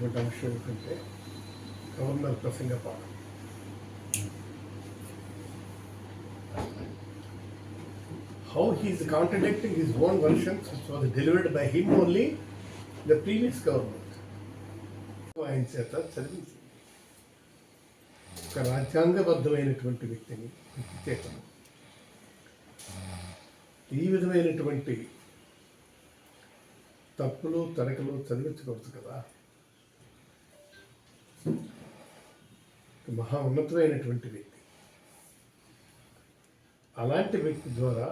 ముఖ్యమైనటువంటి అంశం ఏంటంటే గవర్నర్ ప్రసంగ పాఠం. How he is contradicting his own versions which was delivered by him only the previous government ఆయన చేత చదివించి ఒక రాజ్యాంగబద్ధమైనటువంటి వ్యక్తిని ప్రత్యేకము ఈ విధమైనటువంటి తప్పులు తడకలు చదివించకూడదు కదా. మహా ఉన్నతమైనటువంటి వ్యక్తి. అలాంటి వ్యక్తి ద్వారా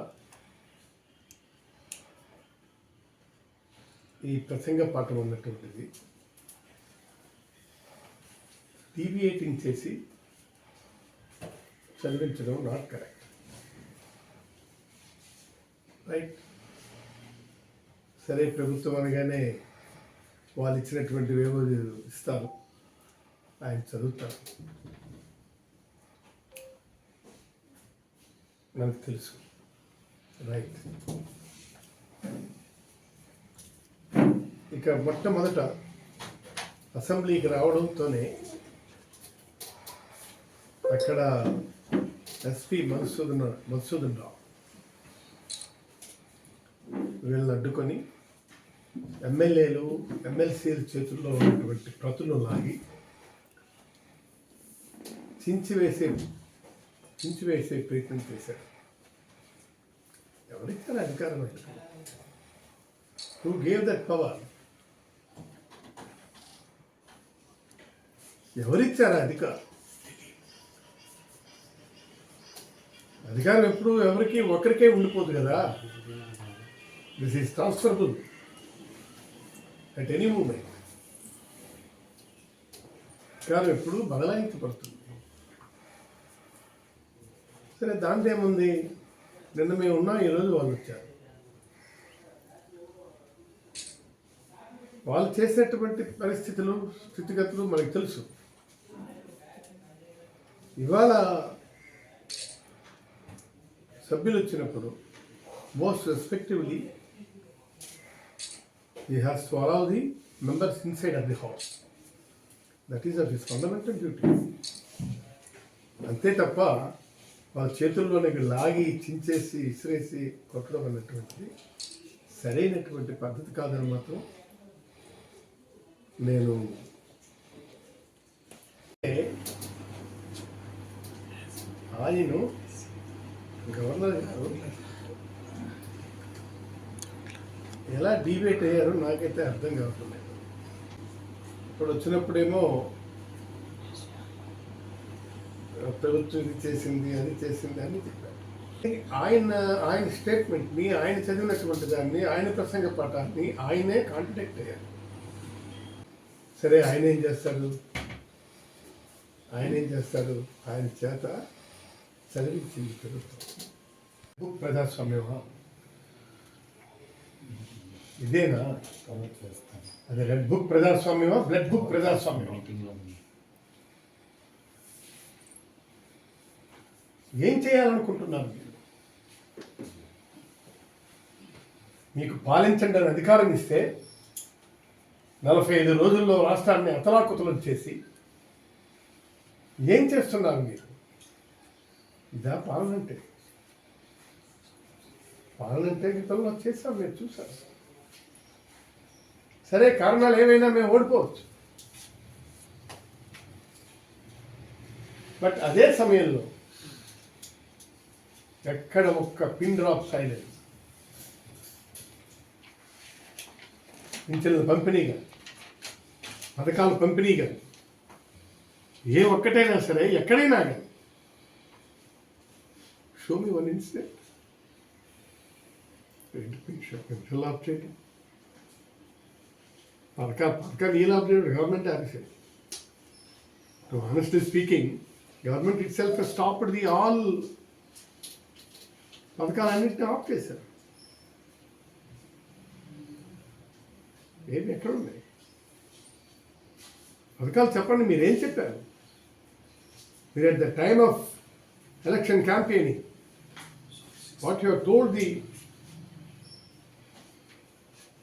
ఈ ప్రసంగ పాఠం ఉన్నటువంటిది డీవియేటింగ్ చేసి చదివించడం నాట్ కరెక్ట్. రైట్? సరే ప్రభుత్వం అనగానే వాళ్ళు ఇచ్చినటువంటివి ఏవో ఇస్తారు. ఆయన చదువుతారు నాకు తెలుసు రైట్ ఇక మొట్టమొదట అసెంబ్లీకి రావడంతోనే అక్కడ ఎస్పి మధుసూదన్ మధుసూదన్ రావు వీళ్ళని అడ్డుకొని ఎమ్మెల్యేలు ఎమ్మెల్సీల చేతుల్లో ఉన్నటువంటి ప్రతులు లాగి చించివేసే చించివేసే ప్రయత్నం చేశారు ఎవరిచ్చారు అధికారం హూ గేవ్ దట్ పవర్ ఎవరిచ్చారు అధికారం? అధికారం ఎప్పుడు ఎవరికి ఒకరికే ఉండిపోదు కదా. This is transferable at any moment అధికారం ఎప్పుడు బదలాయించబడుతుంది సరే దాంట్లో ఏముంది? నిన్న మేము ఉన్నాం ఈరోజు వాళ్ళు వచ్చారు. వాళ్ళు చేసినటువంటి పరిస్థితులు స్థితిగతులు మనకు తెలుసు. ఇవాళ సభ్యులు వచ్చినప్పుడు most respectively he has to allow the members inside of the house that is of his fundamental duty అంతే తప్ప వాళ్ళ చేతుల్లోనికి లాగి చించేసి ఇసిరేసి కొట్టడం అన్నటువంటిది సరైనటువంటి పద్ధతి కాదని మాత్రం నేను ఆయన గవర్నర్ గారు ఎలా డిబేట్ అయ్యారో నాకైతే అర్థం కావట్లేదు. ఇప్పుడు వచ్చినప్పుడేమో ప్రభుత్వం ఇది చేసింది అది చేసింది అని చెప్పారు. ఆయన ఆయన స్టేట్మెంట్ని ఆయన చదివినటువంటి దాన్ని ఆయన ప్రసంగ పాఠాన్ని ఆయనే కాంట్రాక్ట్ అయ్యారు. సరే ఆయన ఏం చేస్తాడు ఆయన ఏం చేస్తాడు ఆయన చేత చదివించింది ప్రభుత్వం. ప్రజాస్వామ్యమా? ఇదేనా? అదే రెడ్ బుక్ ప్రజాస్వామ్యమా? బ్లడ్ బుక్ ప్రజాస్వామ్యమా మీటింగ్లో ఉంది ఏం చేయాలనుకుంటున్నారు మీరు? మీకు పాలించండి అని అధికారం ఇస్తే నలభై ఐదు రోజుల్లో రాష్ట్రాన్ని అతలాకుతలం చేసి ఏం చేస్తున్నారు మీరు? ఇదా పాలనంటే పాలనంటే గతంలో చేసాం మీరు చూసారు సరే కారణాలు ఏవైనా మేము ఓడిపోవచ్చు. బట్ అదే సమయంలో ఎక్కడ ఒక్క పిన్ డ్రాప్ సైలెన్స్ పింఛన్ల పంపిణీగా. పథకాల పంపిణీగా. ఏ ఒక్కటైనా సరే ఎక్కడైనా కానీ. Show me one incident pension లాభ చేయడం పథకా పథకాలు ఏ లాభ చేయడం government ఆఫీసే to honestly speaking government itself stopped the all పథకాలన్నింటినీ off చేశారు. ఏమి ఎక్కడ ఉన్నాయి పథకాలు చెప్పండి మీరేం చెప్పారు? మీరు at the time of election campaigning what you told the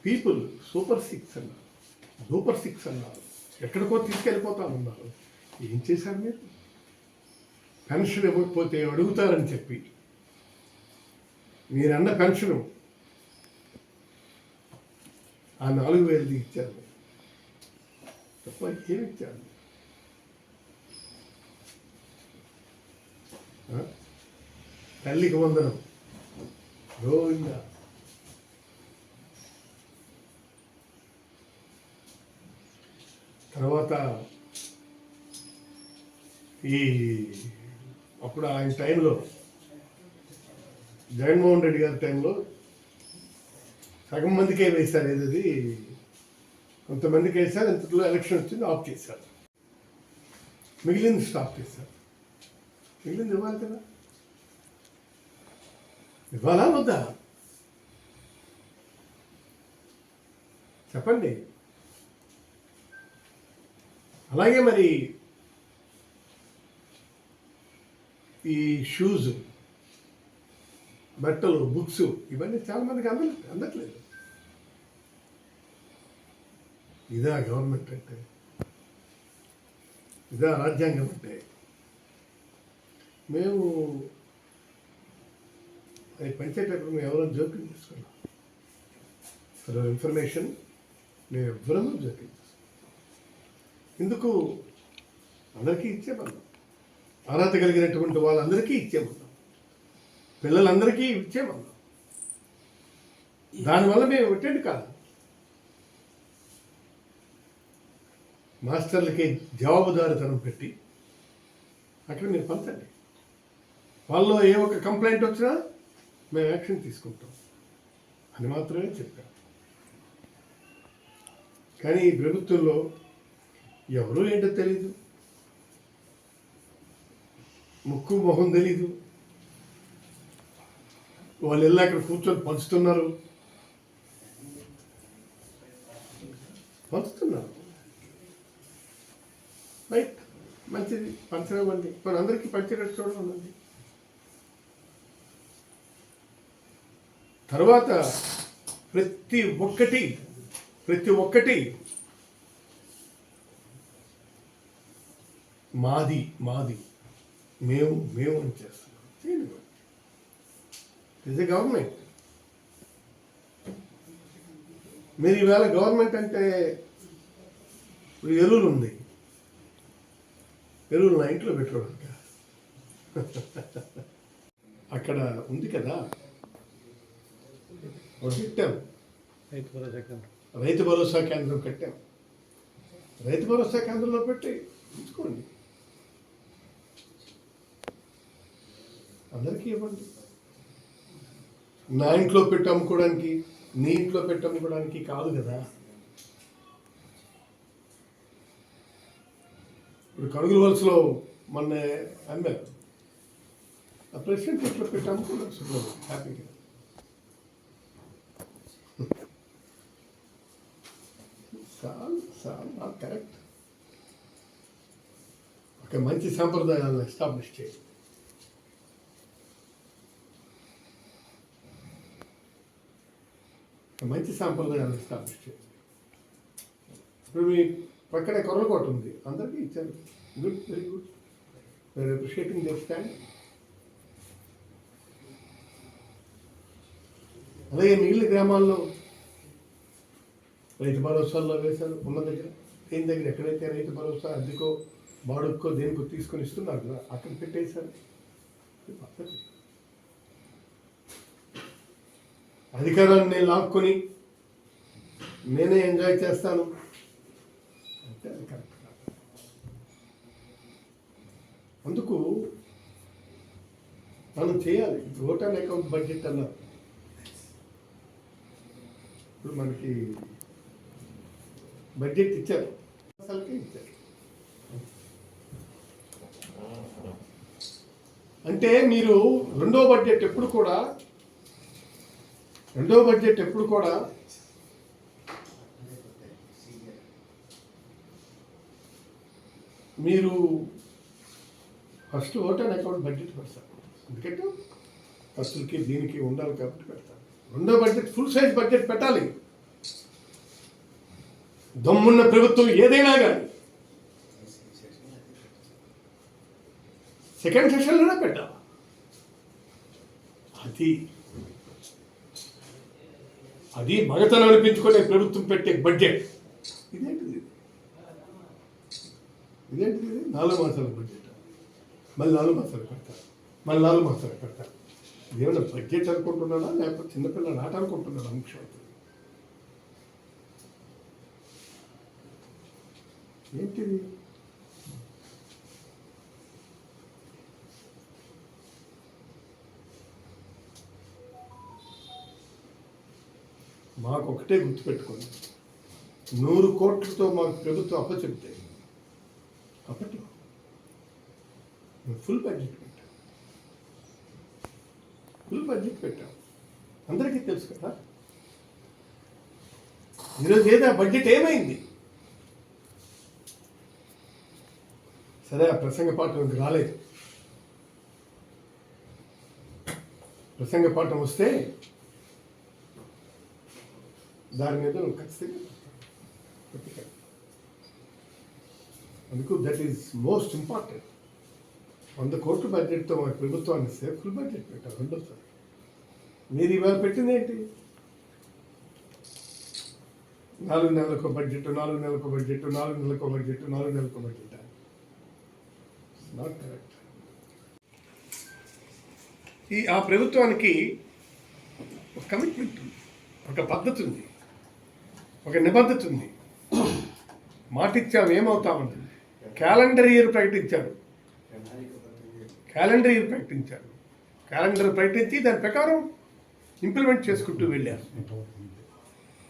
people super six అన్నారు సూపర్ సిక్స్ అన్నారు ఎక్కడికో తీసుకెళ్ళిపోతామన్నారు ఏం చేశారు మీరు? పెన్షన్ ఇవ్వకపోతే అడుగుతారని చెప్పి మీరన్న పెన్షను ఆ నాలుగు వేలది ఇచ్చారు. తప్ప ఏమి ఇచ్చారు? తల్లికి వందనం. గోవింద. తర్వాత ఈ అప్పుడు ఆయన టైంలో జగన్మోహన్ రెడ్డి గారి టైంలో సగం మందికే వేశారు ఏదది? కొంతమందికి వేశారు ఇంతలో ఎలక్షన్ వచ్చింది ఆఫ్ చేశారు. మిగిలింది స్టాప్ చేశారు. మిగిలింది ఇవ్వాలి కదా. ఇవ్వాలా వద్దా? చెప్పండి. అలాగే మరి ఈ షూస్ బట్టలు బుక్స్ ఇవన్నీ చాలా మందికి అంద అందట్లేదు. ఇదా గవర్నమెంట్ అంటే ఇదా రాజ్యాంగం అంటే. మేము అది పంచేటప్పుడు మేము ఎవరో జోక్యం చేసుకున్నాం ఫర్ ఇన్ఫర్మేషన్ మేము ఎవ్వరూ జోక్యం చేసుకున్నాం ఎందుకు అందరికీ ఇచ్చేమన్నాం అర్హత కలిగినటువంటి వాళ్ళందరికీ ఇచ్చేమన్నాం పిల్లలందరికీ ఇచ్చేమన్నాం దానివల్ల మేము అటెండ్ కాదు. మాస్టర్లకి జవాబుదారితనం పెట్టి అక్కడ మీరు పంచండి వాళ్ళలో ఏ ఒక్క కంప్లైంట్ వచ్చినా మేము యాక్షన్ తీసుకుంటాం. అని మాత్రమే చెప్పాం కానీ ఈ ప్రభుత్వంలో ఎవరు ఏంటో తెలీదు. ముక్కు మొహం తెలీదు. వాళ్ళు వెళ్ళి అక్కడ కూర్చొని పంచుతున్నారు. పంచుతున్నారు. రైట్. మంచిది. పంచనివ్వండి. మన అందరికీ పంచేటట్టు చూడమనండి తర్వాత ప్రతి ఒక్కటి ప్రతి ఒక్కటి మాది మాది. మేము మేము అని చేస్తాం. ఇస్ ఎ గవర్నమెంట్ మీరు ఈవేళ గవర్నమెంట్ అంటే ఇప్పుడు ఎరువులు ఉంది. ఎరువులు నా ఇంట్లో పెట్టుకోవడానికి? అక్కడ ఉంది కదా. ఒకటి పెట్టాం రైతు భరోసా కేంద్రం. రైతు భరోసా కేంద్రం కట్టాం. రైతు భరోసా కేంద్రంలో పెట్టి ఉంచుకోండి. అందరికీ ఇవ్వండి. నా ఇంట్లో పెట్టి అమ్ముకోవడానికి నీ ఇంట్లో పెట్టి అమ్ముకోవడానికి కాదు కదా. ఇప్పుడు కడుగుల వలసలో మొన్న అమ్మారు ఆ ప్రెసిడెంట్ ఇంట్లో పెట్టి అమ్ముకున్నారు హ్యాపీగా. చాలు చాలు కరెక్ట్. ఒక మంచి సాంప్రదాయాలను ఎస్టాబ్లిష్ చేయండి మంచి సంప్రదాయాలు ఎస్టాబ్లిష్ చేయాలి ఇప్పుడు మీ పక్కనే కొర్రకోట ఉంది. అందరికీ ఇచ్చారు. Good very good. We're appreciating this stand అలాగే మిగిలిన గ్రామాల్లో రైతు భరోసాల్లో వేశారు. ఉన్న దగ్గర దేని దగ్గర ఎక్కడైతే రైతు భరోసా అద్దెకో బాడుకో దేనికో తీసుకొని ఇస్తున్నారు కదా అక్కడ పెట్టేశారు ఇది పద్ధతి అధికారాన్ని నేను లాక్కొని నేనే ఎంజాయ్ చేస్తాను. అంటే అది కరెక్ట్ కాదు. అందుకు మనం చేయాలి. టోటల్ అకౌంట్ బడ్జెట్ అన్నారు ఇప్పుడు మనకి బడ్జెట్ ఇచ్చారు. అసలుకే ఇచ్చారు. అంటే మీరు రెండో బడ్జెట్ ఎప్పుడు కూడా రెండో బడ్జెట్ ఎప్పుడు కూడా మీరు ఫస్ట్ ఓటాన్ అకౌంట్ బడ్జెట్ పెడతారు. ఎందుకంటే ఫస్ట్కి దీనికి ఉండాలి కాబట్టి పెడతారు. రెండో బడ్జెట్ ఫుల్ సైజ్ బడ్జెట్ పెట్టాలి. దమ్మున్న ప్రభుత్వం ఏదైనా కానీ. సెకండ్ సెషన్లోనే పెట్టాలి. అది అది మగతనం అనిపించుకునే ప్రభుత్వం పెట్టే బడ్జెట్ ఇదేంటిది? ఇదేంటిది? నాలుగు మాసాల బడ్జెట్ మళ్ళీ నాలుగు మాసాలు పెడతారు మళ్ళీ నాలుగు మాసాలు పెడతారు ఏమైనా బడ్జెట్ అనుకుంటున్నాడా లేకపోతే చిన్నపిల్లలు ఆట అనుకుంటున్నాడా ముఖ్యమంత్రి. ఏంటిది? మాకు ఒకటే గుర్తుపెట్టుకోండి. నూరు కోట్లతో మాకు ప్రభుత్వం అప్పచెప్తే అప్పట్లో మేము ఫుల్ బడ్జెట్ పెట్టాం. ఫుల్ బడ్జెట్ పెట్టాం. అందరికీ తెలుసు కదా? ఈరోజు ఏదో ఆ బడ్జెట్ ఏమైంది? సరే ఆ ప్రసంగ పాఠం ఇంక రాలేదు. ప్రసంగ పాఠం వస్తే దాని మీద ఖచ్చితంగా అందుకు దట్ ఈస్ మోస్ట్ ఇంపార్టెంట్ వంద కోట్ల బడ్జెట్తో మన ప్రభుత్వాన్ని ఇస్తే ఫుల్ బడ్జెట్ పెట్టారు రెండోసారి మీరు ఇవాళ పెట్టింది ఏంటి? నాలుగు నెలలకు బడ్జెట్ నాలుగు నెలలకు బడ్జెట్ నాలుగు నెలలకు బడ్జెట్ నాలుగు నెలలకు బడ్జెట్ నాట్ కరెక్ట్ ఈ ఆ ప్రభుత్వానికి ఒక కమిట్మెంట్ ఉంది. ఒక పద్ధతి ఉంది. ఒక నిబద్ధత ఉంది. మాట ఏమవుతామని క్యాలెండర్ ఇయర్ ప్రకటించారు. క్యాలెండర్ ఇయర్ ప్రకటించారు. క్యాలెండర్ ప్రకటించి దాని ప్రకారం ఇంప్లిమెంట్ చేసుకుంటూ వెళ్ళారు.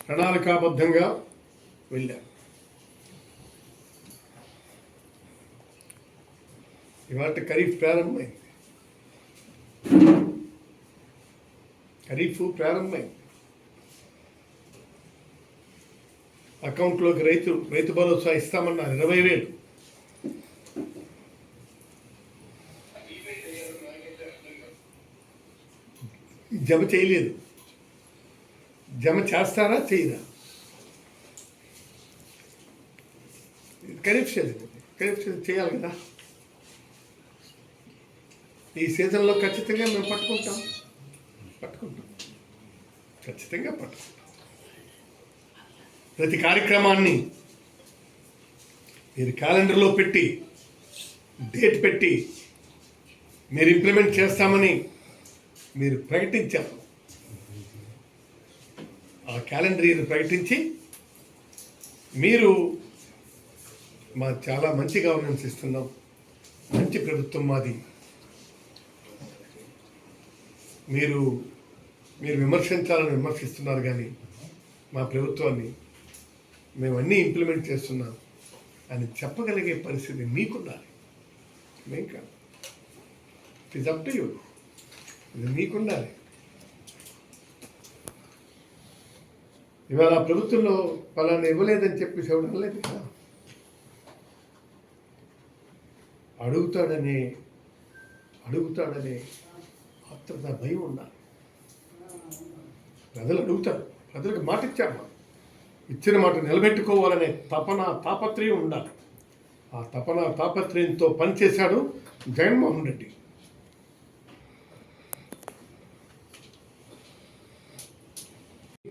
ప్రణాళికాబద్ధంగా వెళ్ళారు. ఇవాళ ఖరీఫ్ ప్రారంభమైంది. ఖరీఫ్ ప్రారంభమైంది. అకౌంట్లోకి రైతు రైతు భరోసా ఇస్తామన్నారు. ఇరవై వేలు. జమ చేయలేదు. జమ చేస్తారా చేయరా? ఇది ఖరీఫ్ సీజన్ సీజన్ చేయాలి కదా. ఈ సీజన్లో ఖచ్చితంగా మేము పట్టుకుంటాం. పట్టుకుంటాం. ఖచ్చితంగా పట్టుకుంటాం. ప్రతి కార్యక్రమాన్ని మీరు క్యాలెండర్లో పెట్టి డేట్ పెట్టి మీరు ఇంప్లిమెంట్ చేస్తామని మీరు ప్రకటించారు ఆ క్యాలెండర్ ఇది ప్రకటించి మీరు మా చాలా మంచి గవర్నెన్స్ ఇస్తున్నాం. మంచి ప్రభుత్వం మాది. మీరు మీరు విమర్శించాలని విమర్శిస్తున్నారు కానీ మా ప్రభుత్వాన్ని మేము అన్నీ ఇంప్లిమెంట్ చేస్తున్నాం అని చెప్పగలిగే పరిస్థితి మీకుండాలి. మేం కాదు. ఇట్ అప్ టు యూ ఇది మీకుండాలి. ఇవాళ ప్రభుత్వంలో ఫలాన్ని ఇవ్వలేదని చెప్పి చెప్పడం లేదు కదా? అడుగుతాడనే అడుగుతాడనే ఆత్రత భయం ఉండాలి. ప్రజలు అడుగుతారు. ప్రజలకు మాట ఇచ్చారు మనం ఇచ్చిన మాట నిలబెట్టుకోవాలనే తపన తాపత్రయం ఉండాలి. ఆ తపన తాపత్రయంతో పనిచేశాడు జగన్మోహన్ రెడ్డి.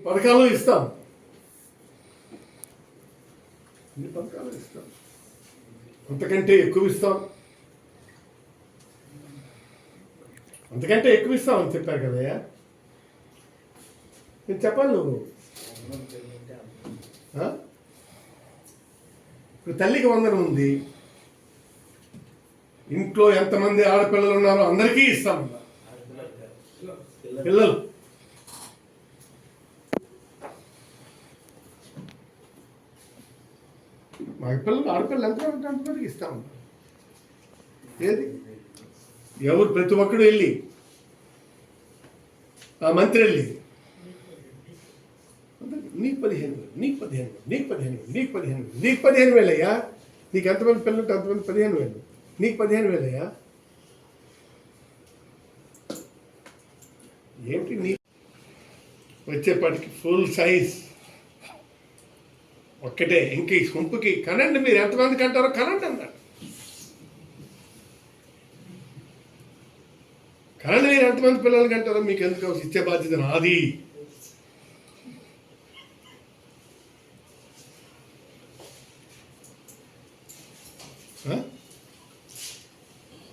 పథకాలు ఇస్తాం. అన్ని పథకాలు ఇస్తాం? అంతకంటే ఎక్కువ ఇస్తాం. అంతకంటే ఎక్కువ ఇస్తాం అని చెప్పారు కదయ్యా? నేను చెప్పాలి నువ్వు. ఇప్పుడు తల్లికి వందనం ఉంది. ఇంట్లో ఎంతమంది ఆడపిల్లలు ఉన్నారో అందరికీ ఇస్తాం. పిల్లలు. మా పిల్లలు ఆడపిల్లలు ఎంత అంతమందికి ఇస్తాం. ఏది? ఎవరు? ప్రతి ఒక్కడు వెళ్ళి ఆ మంత్రి వెళ్ళి. నీకు పదిహేను వేలు నీకు పదిహేను వేలు నీకు పదిహేను వేలు నీకు పదిహేను వేలు నీకు పదిహేను వేలయ్యా? నీకు ఎంతమంది పిల్లలు ఉంటే అంతమంది పదిహేను వేలు. నీకు పదిహేను వేలయ్యా? ఏమిటి నీ వచ్చేపాటికి ఫుల్ సైజ్ ఒక్కటే ఇంక ఈ గుంపుకి కనండి మీరు. ఎంతమంది కంటారో కనండి అన్నాడు కనండి మీరు. ఎంతమంది పిల్లలు కంటారో మీకు ఎందుకు ఇచ్చే బాధ్యత నాది.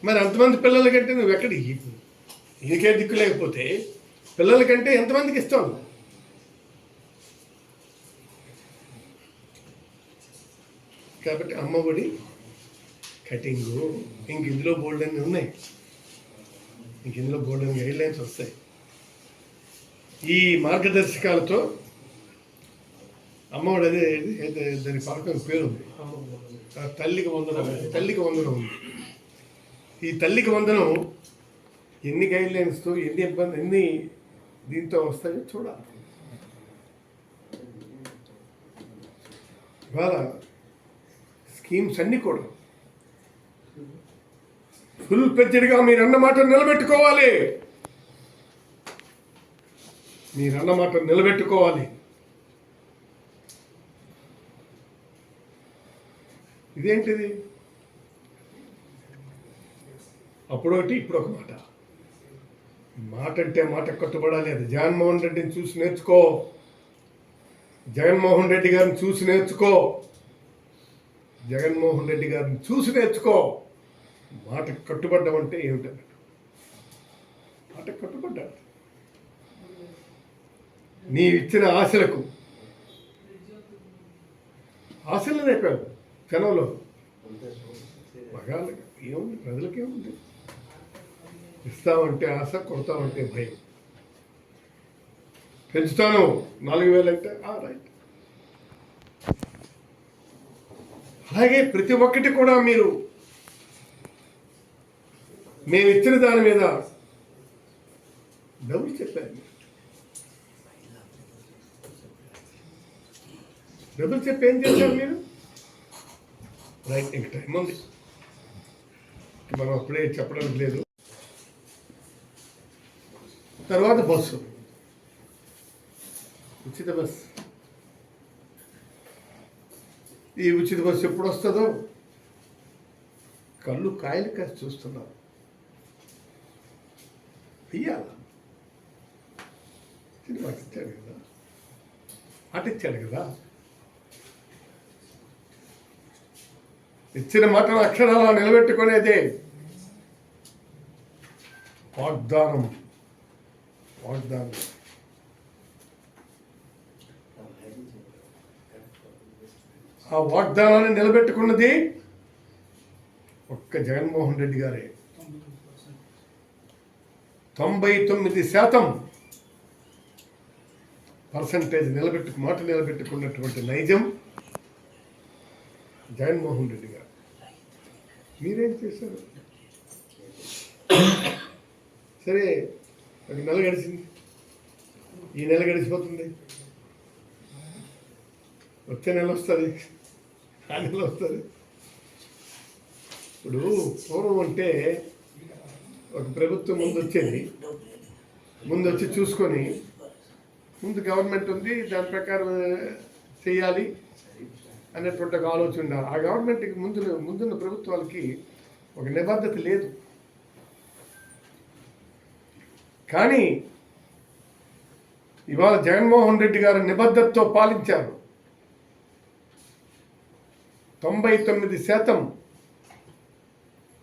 మరి అంతమంది పిల్లలకంటే నువ్వు ఎక్కడ ఈయనకే దిక్కు లేకపోతే పిల్లలకంటే ఎంతమందికి ఇస్తావు? కాబట్టి అమ్మఒడి కటింగు ఇంక ఇందులో బోల్డ్ అన్నీ ఉన్నాయి. ఇంక ఇందులో బోల్డ్ అని గైడ్ లైన్స్ వస్తాయి. ఈ మార్గదర్శకాలతో అమ్మఒడి అదే దాని పథకం పేరు ఉంది. తల్లికి వందనం తల్లికి వందనం. ఉంది ఈ తల్లికి వందనం ఎన్ని గైడ్ లైన్స్తో ఎన్ని ఇబ్బంది ఎన్ని దీంతో వస్తాయో చూడాలి. ఇవాళ స్కీమ్స్ అన్నీ కూడా ఫుల్ ప్రెజర్గా మీరు అన్న మాట నిలబెట్టుకోవాలి. మీరు అన్న మాట నిలబెట్టుకోవాలి. ఇదేంటిది? అప్పుడు ఒకటి ఇప్పుడు ఒక మాట. మాట అంటే మాట కట్టుబడాలి అది. జగన్మోహన్ రెడ్డిని చూసి నేర్చుకో. జగన్మోహన్ రెడ్డి గారిని చూసి నేర్చుకో. జగన్మోహన్ రెడ్డి గారిని చూసి నేర్చుకో. మాట కట్టుబడ్డం అంటే ఏమిటన్నట్టు మాట కట్టుబడ్డాడు నీవిచ్చిన ఆశలకు. ఆశలు రేపావు జనంలో. మగాళ్ళకి ఏముంది? ప్రజలకి ఏముంది ఇస్తామంటే ఆశ కొడతామంటే భయం. పెంచుతాను. నాలుగు వేలు అంటే ఆ రైట్. అలాగే ప్రతి ఒక్కటి కూడా మీరు మేము ఇచ్చిన దాని మీద డబ్బులు చెప్పారు. డబ్బులు చెప్పి ఏం చేశారు మీరు? రైట్ ఇంక టైం ఉంది. మనం అప్పుడే చెప్పడానికి లేదు. తర్వాత బస్సు. ఉచిత బస్సు ఈ ఉచిత బస్సు ఎప్పుడు వస్తుందో కళ్ళు కాయలు కాసి చూస్తున్నారు. అయ్యాల ఇది ఇచ్చాడు కదా? అటిచ్చాడు కదా? ఇచ్చిన మాటను అక్షరాలు నిలబెట్టుకునేదే. వాగ్దానం. వాగ్దానం ఆ వాగ్దానాన్ని నిలబెట్టుకున్నది ఒక్క జగన్మోహన్ రెడ్డి గారే. తొంభై తొమ్మిది శాతం పర్సంటేజ్ నిలబెట్టు మాట నిలబెట్టుకున్నటువంటి నైజం జగన్మోహన్ రెడ్డి గారు. మీరేం చేశారు? సరే ఒక నెల గడిచింది. ఈ నెల గడిచిపోతుంది. వచ్చే నెల వస్తుంది. ఆ నెల వస్తుంది. ఇప్పుడు పూర్వం అంటే ఒక ప్రభుత్వం ముందు వచ్చేది. ముందు వచ్చి చూసుకొని ముందు గవర్నమెంట్ ఉంది దాని ప్రకారం చేయాలి అనేటువంటి ఒక ఆలోచన ఉండాలి. ఆ గవర్నమెంట్కి ముందు ముందున్న ప్రభుత్వాలకి ఒక నిబద్ధత లేదు. కానీ ఇవాళ జగన్మోహన్ రెడ్డి గారు నిబద్ధతతో పాలించారు. తొంభై తొమ్మిది శాతం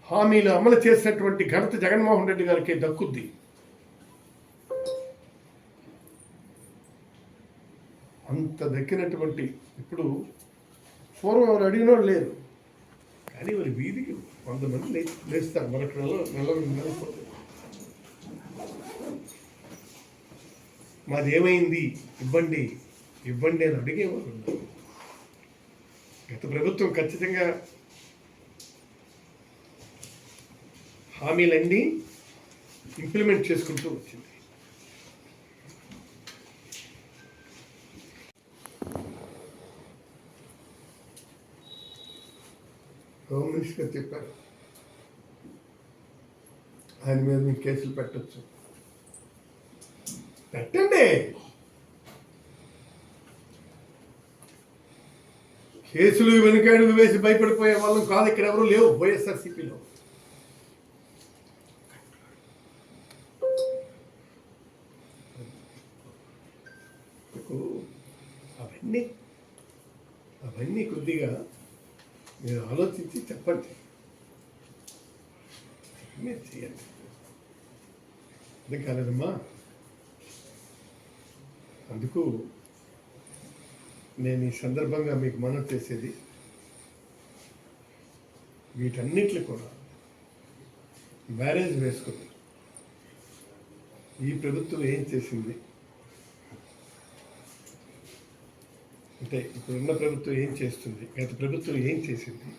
హామీలు అమలు చేసినటువంటి ఘనత జగన్మోహన్ రెడ్డి గారికి దక్కుద్ది. అంత దక్కినటువంటి ఇప్పుడు పూర్వం ఎవరు అడిగినోడు లేరు. కానీ వారి వీధికి వంద మంది లేస్తారు. మరొక నెల నెల రెండు మాదేమైంది? ఇవ్వండి. ఇవ్వండి అని అడిగేవారు ఉన్నారు. గత ప్రభుత్వం ఖచ్చితంగా హామీలన్నీ ఇంప్లిమెంట్ చేసుకుంటూ వచ్చింది. హోమ్ మినిస్టర్ చెప్పారు. ఆయన మీద మీకు కేసులు పెట్టచ్చు. పెట్టండి. కేసులు వెనుకాడుగు వేసి భయపడిపోయే వాళ్ళం కాదు ఇక్కడ ఎవరు లేవు వైఎస్ఆర్సీపీలో. అవన్నీ అవన్నీ కొద్దిగా మీరు ఆలోచించి చెప్పండి. మీరు చేయండి. ఎందుకు కాలేదమ్మా? అందుకు నేను ఈ సందర్భంగా మీకు మనం చేసేది వీటన్నిటిని కూడా బ్యారేజ్ వేసుకుంది ఈ ప్రభుత్వం ఏం చేసింది? అంటే ఇప్పుడున్న ప్రభుత్వం ఏం చేస్తుంది? గత ప్రభుత్వం ఏం చేసింది?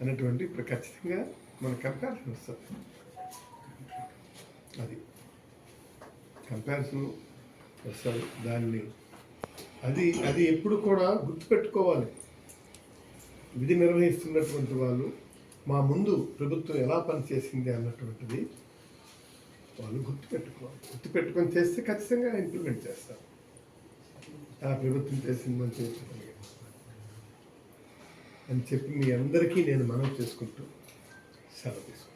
అన్నటువంటి ఇప్పుడు ఖచ్చితంగా మన కంపారిజన్ వస్తుంది. అది కంపారిజన్ దాన్ని. అది అది ఎప్పుడు కూడా గుర్తుపెట్టుకోవాలి. విధి నిర్వహిస్తున్నటువంటి వాళ్ళు మా ముందు ప్రభుత్వం ఎలా పనిచేసింది అన్నటువంటిది వాళ్ళు గుర్తుపెట్టుకోవాలి. గుర్తుపెట్టుకొని చేస్తే ఖచ్చితంగా ఇంప్లిమెంట్ చేస్తారు. ఆ ప్రభుత్వం చేసింది మంచి అని చెప్పి మీ అందరికీ నేను మనం చేసుకుంటూ సెలవు తీసుకుంటాను